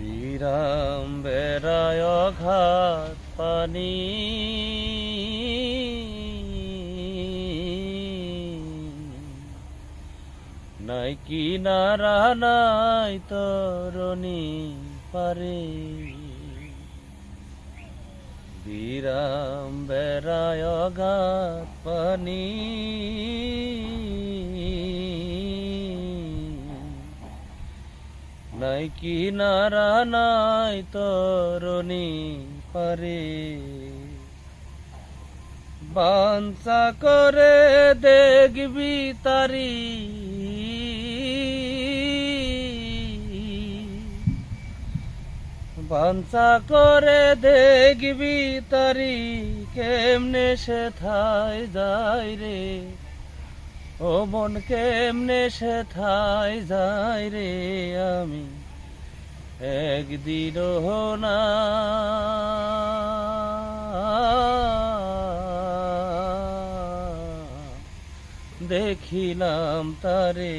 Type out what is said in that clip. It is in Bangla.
বিরাম বেড়ায় ঘাত পানি। নাই কিনারা নাই তরণী পারে। বিরাম বেড়ায় ঘাত পানি। নাই কিনারা নাই তরণী পারে। বাঞ্চা করে দেখবি তারি। বাঞ্চা করে দেখবি তারি, কেমনে সে থাই যায় রে? ও মন কেমনে সে থাই যাই রে আমি? একদিন না। দেখিলাম তারে।